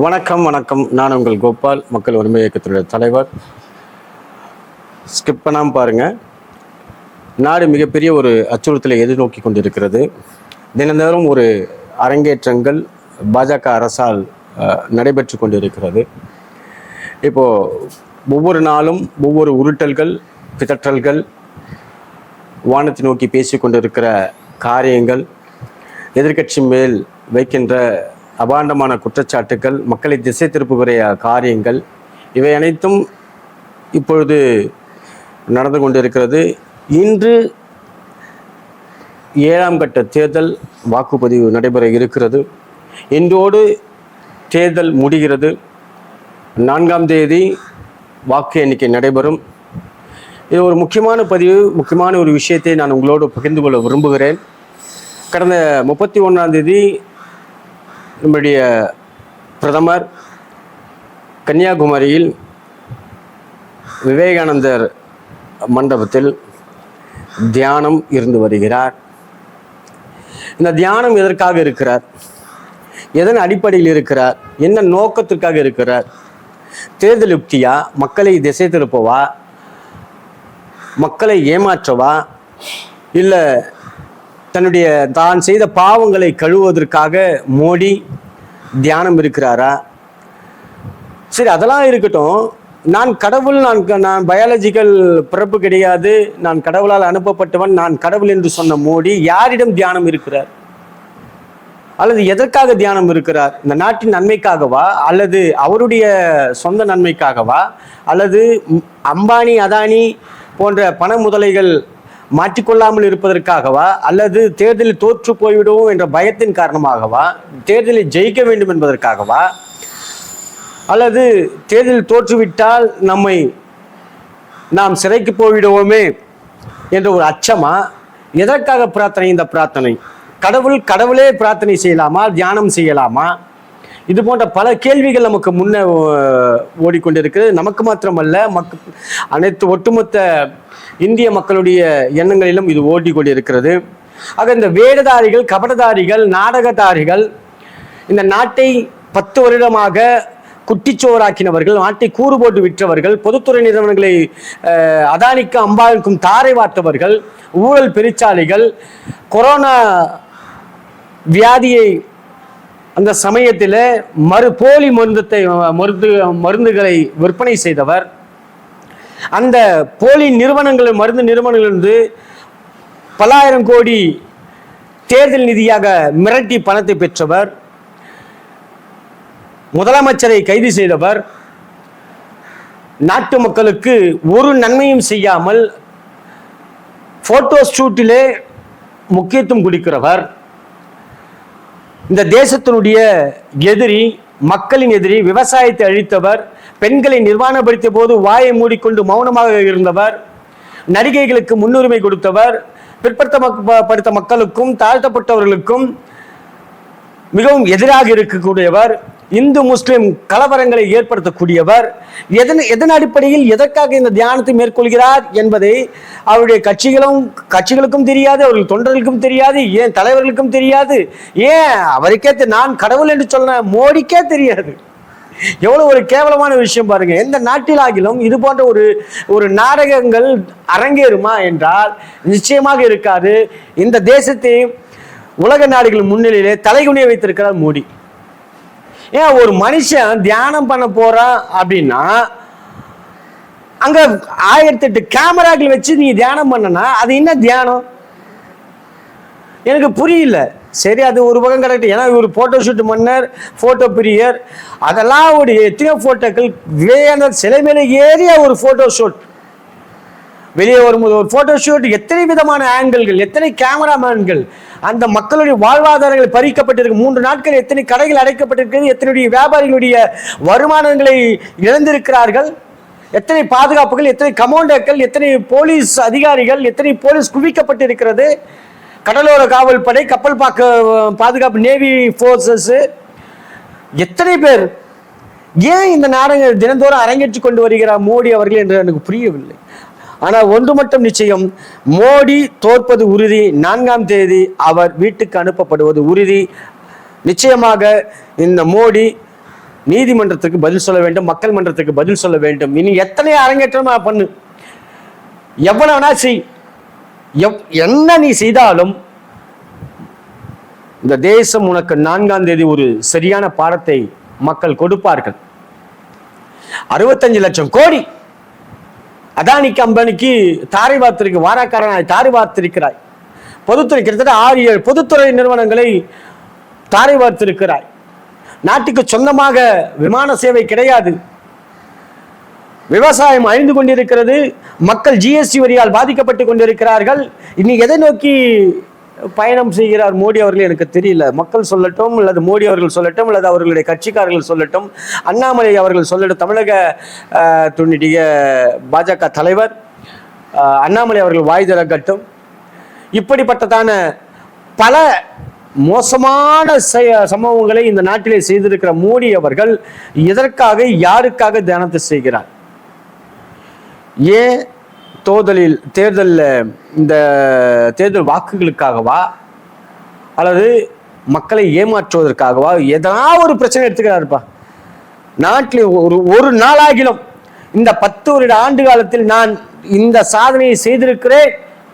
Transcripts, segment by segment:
வணக்கம் வணக்கம். நான் உங்கள் கோபால் மக்கள் உரிமை இயக்கத்தினுடைய தலைவர். ஸ்கிப் பண்ணாமல் பாருங்க. நாடு மிகப்பெரிய ஒரு அச்சுறுத்தலை எதிர்நோக்கி கொண்டிருக்கிறது. தினந்தோறும் ஒரு அரங்கேற்றங்கள் பாஜக அரசால் நடைபெற்று கொண்டிருக்கிறது. இப்போ ஒவ்வொரு நாளும் ஒவ்வொரு உருட்டல்கள் பிதற்றல்கள் வானத்தை நோக்கி பேசிக் கொண்டிருக்கிற காரியங்கள் எதிர்க்கட்சி மேல் வைக்கின்ற அபாண்டமான குற்றச்சாட்டுக்கள் மக்களை திசை திருப்புகிற காரியங்கள் இவை அனைத்தும் இப்பொழுது நடந்து கொண்டிருக்கிறது. இன்று ஏழாம் கட்ட தேர்தல் வாக்குப்பதிவு நடைபெற இருக்கிறது. இன்றோடு தேர்தல் முடிகிறது. நான்காம் தேதி வாக்கு எண்ணிக்கை நடைபெறும். இது ஒரு முக்கியமான பதிவு முக்கியமான ஒரு விஷயத்தை நான் உங்களோடு பகிர்ந்து கொள்ள விரும்புகிறேன். கடந்த முப்பத்தி ஒன்றாம் தேதி நம்முடைய பிரதமர் கன்னியாகுமரியில் விவேகானந்தர் மண்டபத்தில் தியானம் இருந்து வருகிறார். இந்த தியானம் எதற்காக இருக்கிறார்? எதன் அடிப்படையில் இருக்கிறார்? என்ன நோக்கத்திற்காக இருக்கிறார்? தேர்தல் யுக்தியா மக்களை திசை திருப்பவா? மக்களை ஏமாற்றவா? இல்லை தன்னுடைய தான் செய்த பாவங்களை கழுவுவதற்காக மோடி தியானம் இருக்கிறாரா? சரி அதெல்லாம் இருக்கட்டும். நான் கடவுள் நான் நான் பயாலஜிக்கல் பிறப்பு கிடையாது. நான் கடவுளால் அனுப்பப்பட்டவன் நான் கடவுள் என்று சொன்ன மோடி யாரிடம் தியானம் இருக்கிறார்? அல்லது எதற்காக தியானம் இருக்கிறார்? இந்த நாட்டின் நன்மைக்காகவா? அல்லது அவருடைய சொந்த நன்மைக்காகவா? அல்லது அம்பானி அதானி போன்ற பண முதலைகள் மாற்றிக்கொள்ளாமல் இருப்பதற்காகவா? அல்லது தேர்தலில் தோற்று போய்விடுவோம் என்ற பயத்தின் காரணமாகவா? தேர்தலில் ஜெயிக்க வேண்டும் என்பதற்காகவா? அல்லது தேர்தலில் தோற்றுவிட்டால் நம்மை நாம் சிறைக்கு போய்விடுவோமே என்ற ஒரு அச்சமா? எதற்காக பிரார்த்தனை இந்த பிரார்த்தனை? கடவுள் கடவுளே பிரார்த்தனை செய்யலாமா? தியானம் செய்யலாமா? இது போன்ற பல கேள்விகள் நமக்கு முன்னே ஓடிக்கொண்டிருக்கிறது. நமக்கு மாத்திரமல்ல மக் அனைத்து ஒட்டுமொத்த இந்திய மக்களுடைய எண்ணங்களிலும் இது ஓடிக்கொண்டிருக்கிறது. ஆக இந்த வேடதாரிகள் கபடதாரிகள் நாடகதாரிகள் இந்த நாட்டை பத்து வருடமாக குட்டிச்சோராக்கினவர்கள் நாட்டை கூறு போட்டு விற்றவர்கள் பொதுத்துறை நிறுவனங்களை அதானிக்கு அதானிக்கும் தாரை வார்த்தவர்கள் ஊழல் பெருச்சாலைகள் கொரோனா வியாதியை அந்த சமயத்தில் மறு போலி மருந்தத்தை மருந்து மருந்துகளை விற்பனை செய்தவர். அந்த போலி நிறுவனங்கள் மருந்து நிறுவனங்களிலிருந்து பல்லாயிரம் கோடி தேர்தல் நிதியாக மிரட்டி பணத்தை பெற்றவர். முதலமைச்சரை கைது செய்தவர். நாட்டு மக்களுக்கு ஒரு நன்மையும் செய்யாமல் போட்டோ ஷூட்டிலே முக்கியத்துவம் கொடுக்கிறவர். இந்த தேசத்தினுடைய எதிரி மக்களின் எதிரி விவசாயத்தை அழித்தவர் பெண்களை நிர்வாணப்படுத்திய போது வாயை மூடிக்கொண்டு மௌனமாக இருந்தவர் நடிகைகளுக்கு முன்னுரிமை கொடுத்தவர் பிற்படுத்தப்பட்ட மக்களுக்கும் தாழ்த்தப்பட்டவர்களுக்கும் மிகவும் எதிராக இருக்கக்கூடியவர் இந்து முஸ்லிம் கலவரங்களை ஏற்படுத்தக்கூடியவர் எதன் எதன் அடிப்படையில் எதற்காக இந்த தியானத்தை மேற்கொள்கிறார் என்பதை அவருடைய கட்சிகளும் கட்சிகளுக்கும் தெரியாது அவர்கள் தொண்டர்களுக்கும் தெரியாது ஏன் தலைவர்களுக்கும் தெரியாது ஏன் அவருக்கே நான் கடவுள் என்று சொன்ன மோடிக்கே தெரியாது. எவ்வளவு ஒரு கேவலமான விஷயம் பாருங்க. எந்த நாட்டிலாகிலும் இது போன்ற ஒரு ஒரு நாடகங்கள் அரங்கேறுமா என்றால் நிச்சயமாக இருக்காது. இந்த தேசத்தை உலக நாடுகள் முன்னிலையிலே தலைகுனிய வைத்திருக்கிறார் மோடி. ஏன் ஒரு மனுஷன் தியானம் பண்ண போறான் அப்படின்னா அங்க ஆயிரத்தி எட்டு கேமராக்கள் வச்சு நீ தியானம் பண்ணனா அது என்ன தியானம்? எனக்கு புரியல. சரி அது ஒரு பக்கம் கரெக்ட் ஏன்னா இவர் போட்டோ ஷூட் மன்னர் போட்டோ பிரியர். அதெல்லாம் ஒரு எத்தனையோ போட்டோக்கள் விவேகானந்தர் சிலை மேலே ஏறிய ஒரு போட்டோ ஷூட் வெளியே வரும்போது ஒரு போட்டோ ஷூட் எத்தனை விதமான ஆங்கிள்கள் எத்தனை கேமராமேன்கள் அந்த மக்களுடைய வாழ்வாதாரங்கள் பறிக்கப்பட்டிருக்கு. மூன்று நாட்கள் எத்தனை கடைகள் அடைக்கப்பட்டிருக்கிறது எத்தனை வியாபாரிகளுடைய வருமானங்களை இழந்திருக்கிறார்கள் எத்தனை பாதுகாப்புகள் எத்தனை கமாண்டர்கள் எத்தனை போலீஸ் அதிகாரிகள் எத்தனை போலீஸ் குவிக்கப்பட்டிருக்கிறது கடலோர காவல் படை கப்பல் பாக்க பாதுகாப்பு நேவி ஃபோர்ஸஸ் எத்தனை பேர் ஏன் இந்த நாடகங்கள் தினந்தோறும் அரங்கேற்றி கொண்டு வருகிறார் மோடி அவர்கள் என்று எனக்கு புரியவில்லை. ஆனால் ஒன்று மட்டும் நிச்சயம் மோடி தோற்பது உறுதி நான்காம் தேதி அவர் வீட்டுக்கு அனுப்பப்படுவது உறுதி. நிச்சயமாக இந்த மோடி நீதிமன்றத்துக்கு பதில் சொல்ல வேண்டும் மக்கள் மன்றத்துக்கு பதில் சொல்ல வேண்டும். இனி எத்தனை அரங்கேற்றமா பண்ணு? எவ்வளவு செய். எவ்- என்ன நீ செய்தாலும் இந்த தேசம் உனக்கு நான்காம் தேதி ஒரு சரியான பாடத்தை மக்கள் கொடுப்பார்கள். அறுபத்தஞ்சு லட்சம் கோடி. அதானிக்கு அம்பானிக்கு தாரை வார்த்திருக்கு வாராக்காரனாய் தாரை வார்த்திருக்கிறாய் பொதுத்துறை கிட்டத்தட்ட ஆறு ஏழு பொதுத்துறை நிறுவனங்களை தாரை வார்த்திருக்கிறாய் நாட்டுக்கு சொந்தமாக விமான சேவை கிடையாது. விவசாயம் அழிந்து கொண்டிருக்கிறது. மக்கள் ஜிஎஸ்டி வரியால் பாதிக்கப்பட்டு கொண்டிருக்கிறார்கள். இனி எதை நோக்கி பயணம் செய்கிறார் மோடி அவர்கள் எனக்கு தெரியல. மக்கள் சொல்லட்டும் அல்லது மோடி அவர்கள் சொல்லட்டும் அல்லது அவர்களுடைய கட்சிக்காரர்கள் சொல்லட்டும் அண்ணாமலை அவர்கள் சொல்லட்டும் தமிழக அஹ், துணிடைய பாஜக தலைவர் அண்ணாமலை அவர்கள் வாய் திறக்கட்டும். இப்படிப்பட்டதான பல மோசமான சம்பவங்களை இந்த நாட்டிலே செய்திருக்கிற மோடி அவர்கள் எதற்காக யாருக்காக தியானத்தை செய்கிறார்? ஏன் தோதலில் தேர்தலில் இந்த தேர்தல் வாக்குகளுக்காகவா? அல்லது மக்களை ஏமாற்றுவதற்காகவா? எதனா ஒரு பிரச்சனை எடுத்துக்கிறாருப்பா. நாட்டில் ஒரு ஒரு நாளாகிலும் இந்த பத்து வருட ஆண்டு காலத்தில் நான் இந்த சாதனையை செய்திருக்கிறேன்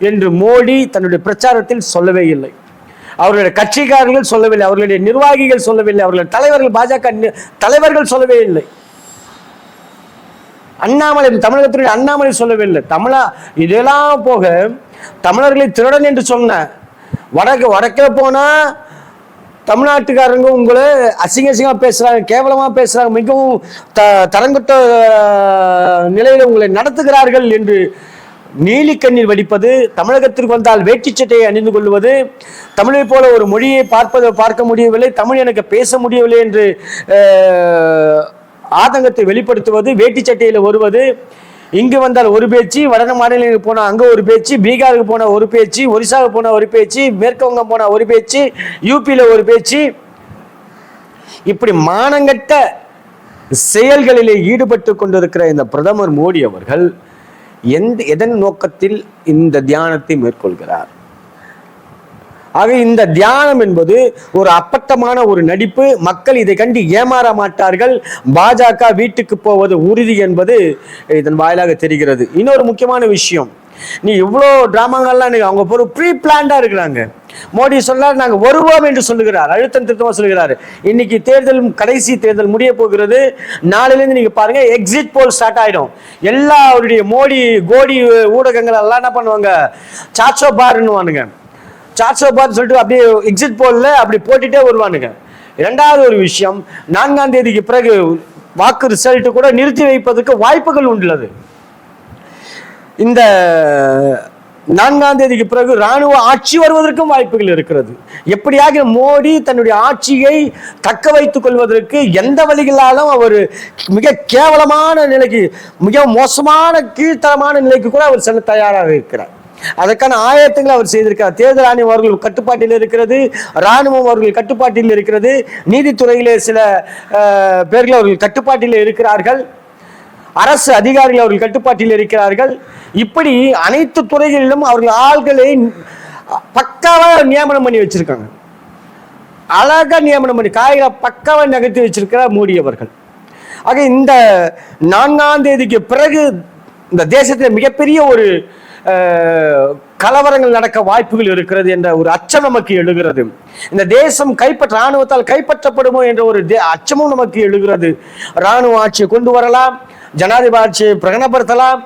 என்று மோடி தன்னுடைய பிரச்சாரத்தில் சொல்லவே இல்லை. அவர்களுடைய கட்சிக்காரர்கள் சொல்லவில்லை அவர்களுடைய நிர்வாகிகள் சொல்லவில்லை அவர்களுடைய தலைவர்கள் பாஜக தலைவர்கள் சொல்லவே இல்லை. அண்ணாமலை தமிழகத்தினுடைய அண்ணாமலை சொல்லவில்லை. தமிழா இதெல்லாம் போக தமிழர்களை திருடன் என்று சொன்ன வடக்கு வடக்கே போனால் தமிழ்நாட்டுக்காரங்க உங்களை அசிங்க அசிங்கமாக பேசுகிறாங்க கேவலமாக பேசுகிறாங்க மிகவும் த தரங்கட்ட நிலையில் உங்களை நடத்துகிறார்கள் என்று நீலி கண்ணீர் வடிப்பது தமிழகத்திற்கு வந்தால் வேட்டி சட்டையை அணிந்து கொள்வது தமிழை போல ஒரு மொழியை பார்ப்பது பார்க்க முடியவில்லை தமிழ் எனக்கு பேச முடியவில்லை என்று ஆதங்கத்தை வெளிப்படுத்துவது வேட்டி சட்டையில் வருவது. இங்கு வந்தால் ஒரு பேச்சு வட மாநிலங்களுக்கு போனால் அங்கே ஒரு பேச்சு பீகாருக்கு போனால் ஒரு பேச்சு ஒரிசாவுக்கு போனால் ஒரு பேச்சு மேற்கு வங்கம் போனால் ஒரு பேச்சு யூபியில் ஒரு பேச்சு. இப்படி மானங்கட்ட செயல்களிலே ஈடுபட்டு கொண்டிருக்கிற இந்த பிரதமர் மோடி அவர்கள் எந்த எதன் நோக்கத்தில் இந்த தியானத்தை மேற்கொள்கிறார்? ஆக இந்த தியானம் என்பது ஒரு அப்பட்டமான ஒரு நடிப்பு. மக்கள் இதை கண்டு ஏமாற மாட்டார்கள். பாஜக வீட்டுக்கு போவது உறுதி என்பது இதன் வாயிலாக தெரிகிறது. இன்னொரு முக்கியமான விஷயம். நீ இவ்வளோ டிராமாங்கள்லாம் அவங்க ஒரு ப்ரீ பிளான்டாக இருக்கிறாங்க. மோடி சொன்னார் நாங்கள் வருவோம் என்று சொல்லுகிறார். அழுத்தம் திருத்தமாக சொல்லுகிறார். இன்னைக்கு தேர்தல் கடைசி தேர்தல் முடிய போகிறது. நாளையிலேருந்து நீங்கள் பாருங்க எக்ஸிட் போல் ஸ்டார்ட் ஆயிடும். எல்லா அவருடைய மோடி கோடி ஊடகங்கள் எல்லாம் என்ன பண்ணுவாங்க? சாச்சோ பார்னுவானுங்க சார்ட்ஸோ பார்த்து சொல்லிட்டு அப்படியே எக்ஸிட் போல்ல அப்படி போட்டுட்டே வருவானுங்க. இரண்டாவது ஒரு விஷயம் நான்காம் தேதிக்கு பிறகு வாக்கு ரிசல்ட் கூட நிறுத்தி வைப்பதற்கு வாய்ப்புகள் உள்ளது இந்த நான்காம் தேதிக்கு பிறகு ராணுவ ஆட்சி வருவதற்கும் வாய்ப்புகள் இருக்கிறது. எப்படியாக மோடி தன்னுடைய ஆட்சியை தக்க வைத்துக் கொள்வதற்கு எந்த வழிகளாலும் அவர் மிக கேவலமான நிலைக்கு மிக மோசமான கீழ்த்தரமான நிலைக்கு கூட அவர் செல்ல தயாராக இருக்கிறார். அதற்கான ஆயத்தங்களை அவர் செய்திருக்கிறார். தேர்தல் ஆணையம் அவர்கள் கட்டுப்பாட்டில் இருக்கிறது ராணுவம் அவர்கள் கட்டுப்பாட்டில் இருக்கிறது நீதித்துறையிலே சில பேர்கள் அவர்கள் கட்டுப்பாட்டில் இருக்கிறார்கள் அரசு அதிகாரிகள் அவர்கள் கட்டுப்பாட்டில் இருக்கிறார்கள். இப்படி அனைத்து துறைகளிலும் அவர்கள் ஆள்களை பக்காவாக நியமனம் பண்ணி வச்சிருக்காங்க. அழகா நியமனம் பண்ணி காய்களை பக்காவா நகர்த்தி வச்சிருக்கிறார் மோடி அவர்கள். ஆக இந்த நான்காம் தேதிக்கு பிறகு இந்த தேசத்தில் மிகப்பெரிய ஒரு கலவரங்கள் நடக்க வாய்ப்புகள் இருக்கிறது என்ற ஒரு அச்சம் நமக்கு எழுகிறது. இந்த தேசம் கைப்பற்ற ராணுவத்தால் கைப்பற்றப்படுமோ என்ற ஒரு தே- அச்சமும் நமக்கு எழுகிறது. ராணுவ ஆட்சியை கொண்டு வரலாம் ஜனாதிபதி ஆட்சியை பிரகடனப்படுத்தலாம்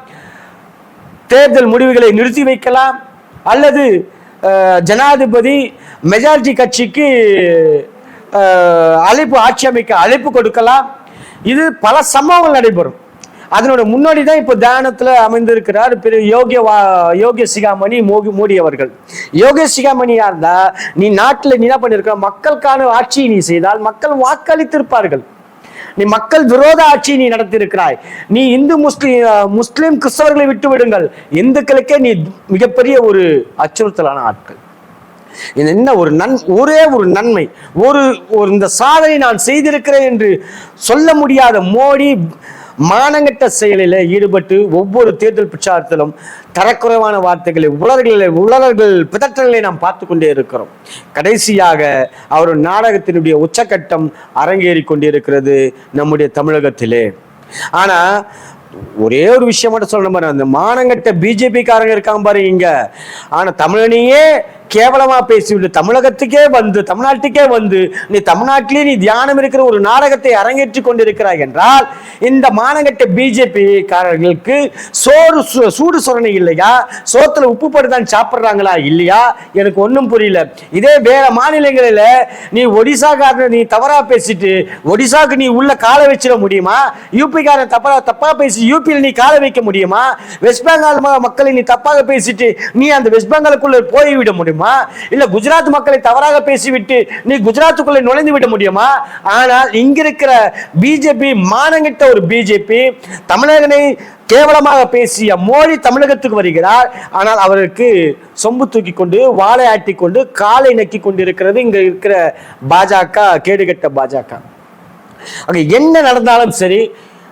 தேர்தல் முடிவுகளை நிறுத்தி வைக்கலாம் அல்லது ஜனாதிபதி மெஜாரிட்டி கட்சிக்கு அழைப்பு ஆட்சி அமைக்க அழைப்பு கொடுக்கலாம். இது பல சம்பவங்கள் நடைபெறும். அதனோட முன்னாடி தான் இப்போ தியானத்தில் அமைந்திருக்கிறார் பெரிய யோகிய வா யோகிய சிகாமணி மோகி மோடி அவர்கள். யோகிய சிகாமணியா இருந்தா நீ நாட்டில் நீ என்ன பண்ணிருக்க? மக்களுக்கான ஆட்சியை நீ செய்தால் மக்கள் வாக்களித்திருப்பார்கள். நீ மக்கள் விரோத ஆட்சியை நீ நடத்தியிருக்கிறாய். நீ இந்து முஸ்லிம் முஸ்லிம் கிறிஸ்தவர்களை விட்டு விடுங்கள். இந்துக்களுக்கே நீ மிகப்பெரிய ஒரு அச்சுறுத்தலான ஆட்கள். இது என்ன ஒரு நன் ஒரே ஒரு நன்மை. ஒரு ஒரு இந்த சாதனை நான் செய்திருக்கிறேன் என்று சொல்ல முடியாத மோடி மானங்கட்ட செயலில் ஈடுபட்டு ஒவ்வொரு தேர்தல் பிரச்சாரத்திலும் தரக்குறைவான வார்த்தைகளை உலர்களை உலர்கள் பிதற்றல்களை நாம் பார்த்து கொண்டே இருக்கிறோம். கடைசியாக அவர் நாடகத்தினுடைய உச்சக்கட்டம் அரங்கேறி கொண்டிருக்கிறது நம்முடைய தமிழகத்திலே. ஆனா ஒரே ஒரு விஷயம் மட்டும் சொல்ல மாதிரி அந்த மானங்கட்ட பிஜேபி காரங்க இருக்காங்க பாருங்க இங்க. ஆனா தமிழனையே கேவலமாக பேசிவிட்டு தமிழகத்துக்கே வந்து தமிழ்நாட்டுக்கே வந்து நீ தமிழ்நாட்டிலே நீ தியானம் இருக்கிற ஒரு நாடகத்தை அரங்கேற்றி கொண்டிருக்கிறாய் என்றால் இந்த மானங்கட்ட பிஜேபி காரர்களுக்கு சோறு சு- சூடு சொரணை இல்லையா? சோத்தில் உப்பு போட்டு தான் இல்லையா? எனக்கு ஒன்றும் புரியல. இதே வேற மாநிலங்களில் நீ ஒடிசாக்காரன் நீ தவறாக பேசிட்டு ஒடிசாக்கு நீ உள்ள காலை வச்சிட முடியுமா? யூபிக்காரன் தப்பா தப்பாக பேசி யூபியில் நீ காலை வைக்க முடியுமா? வெஸ்ட் பெங்கால் மக்களை நீ தப்பாக பேசிட்டு நீ அந்த வெஸ்ட் பெங்காலுக்குள்ள போய்விட முடியுமா? இல்ல குஜராத் மக்களை தவறாக பேசிவிட்டு நீ குஜராத்துக்குள்ள நுழைந்து விட முடியுமா? ஆனால் இங்க இருக்கிற பிஜேபி மானங்கிட்ட ஒரு பிஜேபி தமிழகனை கேவலமாக பேசிய மோடி தமிழகத்துக்கு வருகிறார். ஆனால் அவருக்கு சொம்பு தூக்கி கொண்டு வாழை ஆட்டி கொண்டு காலை நக்கி கொண்டு இருக்கிறது இங்க இருக்கிற பாஜக கேடுகட்ட பாஜக. அங்க என்ன நடந்தாலும் சரி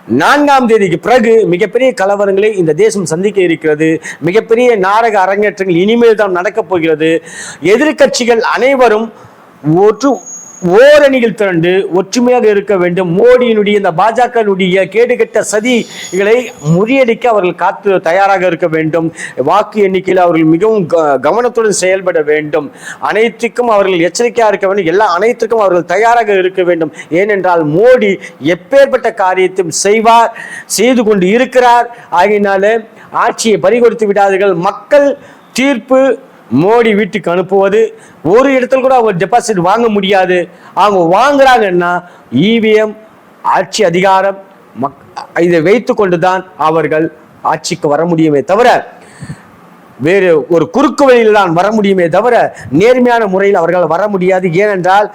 நான்காம் தேதிக்கு பிறகு மிகப்பெரிய கலவரங்களை இந்த தேசம் சந்திக்க இருக்கிறது. மிகப்பெரிய நாடக அரங்கேற்றங்கள் இனிமேல் தான் நடக்கப் போகிறது. எதிர்க்கட்சிகள் அனைவரும் ஒற்று ஓரணியில் திரண்டு ஒற்றுமையாக இருக்க வேண்டும். மோடியினுடைய இந்த பாஜகனுடைய கேடுகட்ட சதிகளை முறியடிக்க அவர்கள் காத்து தயாராக இருக்க வேண்டும். வாக்கு எண்ணிக்கையில் அவர்கள் மிகவும் க- கவனத்துடன் செயல்பட வேண்டும். அனைத்துக்கும் அவர்கள் எச்சரிக்கையாக இருக்க வேண்டும். எல்லா அனைத்துக்கும் அவர்கள் தயாராக இருக்க வேண்டும். ஏனென்றால் மோடி எப்பேற்பட்ட காரியத்தையும் செய்வார் செய்து கொண்டு இருக்கிறார். ஆகையினால ஆட்சியை பறிகொடுத்து விடாதீர்கள். மக்கள் தீர்ப்பு மோடி வீட்டுக்கு அனுப்புவது ஒரு இடத்துல கூட அவங்க டெபாசிட் வாங்க முடியாது. அவங்க வாங்குறாங்கன்னா இவிஎம் ஆட்சி அதிகாரம் மக் இதை வைத்து கொண்டுதான் அவர்கள் ஆட்சிக்கு வர முடியுமே தவிர வேறு ஒரு குறுக்கு வழியில் தான் வர முடியுமே தவிர நேர்மையான முறையில் அவர்கள் வர முடியாது. ஏனென்றால்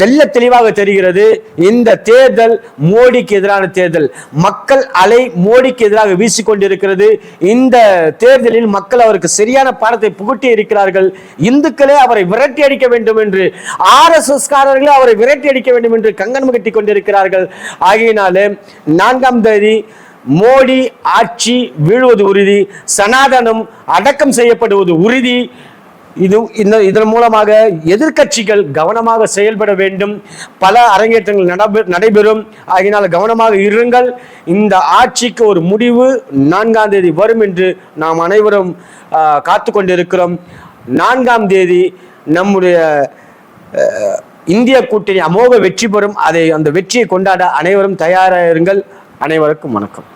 தெல்ல தெளிவாக தெரிகிறது இந்த தேர்தல் மோடிக்கு எதிரான தேர்தல். மக்கள் அலை மோடிக்கு எதிராக வீசிக்கொண்டிருக்கிறது. இந்த தேர்தலில் மக்கள் அவருக்கு சரியான பாடத்தை புகட்டி இருக்கிறார்கள். இந்துக்களே அவரை விரட்டி அடிக்க வேண்டும் என்று ஆர்எஸ்எஸ் காரர்களே அவரை விரட்டி அடிக்க வேண்டும் என்று கங்கணம் கட்டி கொண்டிருக்கிறார்கள். ஆகையினாலே நான்காம் தேதி மோடி ஆட்சி வீழுவது உறுதி சனாதனம் அடக்கம் செய்யப்படுவது உறுதி இது இந்த இதன் மூலமாக எதிர்க்கட்சிகள் கவனமாக செயல்பட வேண்டும். பல அரங்கேற்றங்கள் நடபெ நடைபெறும். ஆகினால் கவனமாக இருங்கள். இந்த ஆட்சிக்கு ஒரு முடிவு நான்காம் தேதி வரும் என்று நாம் அனைவரும் காத்து கொண்டிருக்கிறோம். நான்காம் தேதி நம்முடைய இந்திய கூட்டணி அமோக வெற்றி பெறும். அதை அந்த வெற்றியை கொண்டாட அனைவரும் தயாராக இருங்கள். அனைவருக்கும் வணக்கம்.